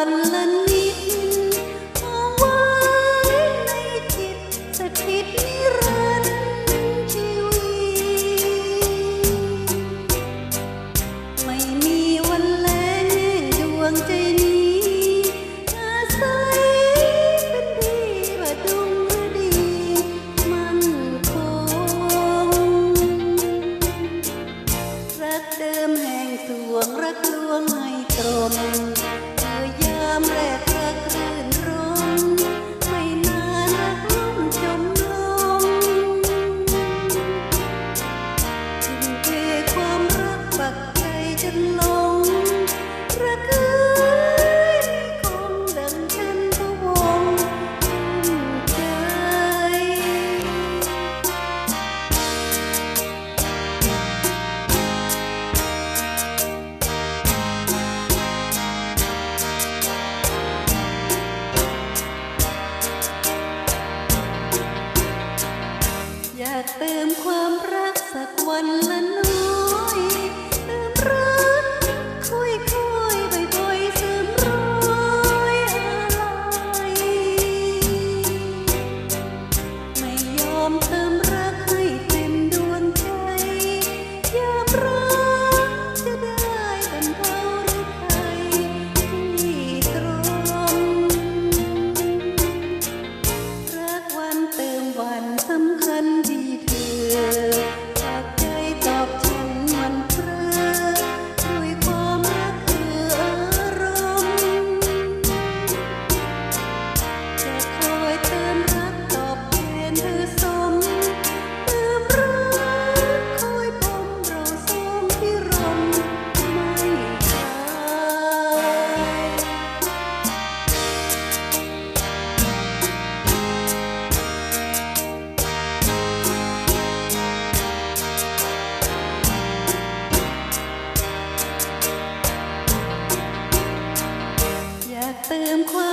วันละนิดเอาไว้ในจิตสถิตนิรันดร์ชีวิต ไม่มีวันแลงดวงใจนี้อาศัยเป็นที่ประดุงฤดีมันคงรักเดิมแห่งสวงรักลวงให้ตรง ใจจนลงรักเอ้ยคงดังฉันพะวงทุ่มใจอยากเติมความรักสักวันละน้อย I'm close.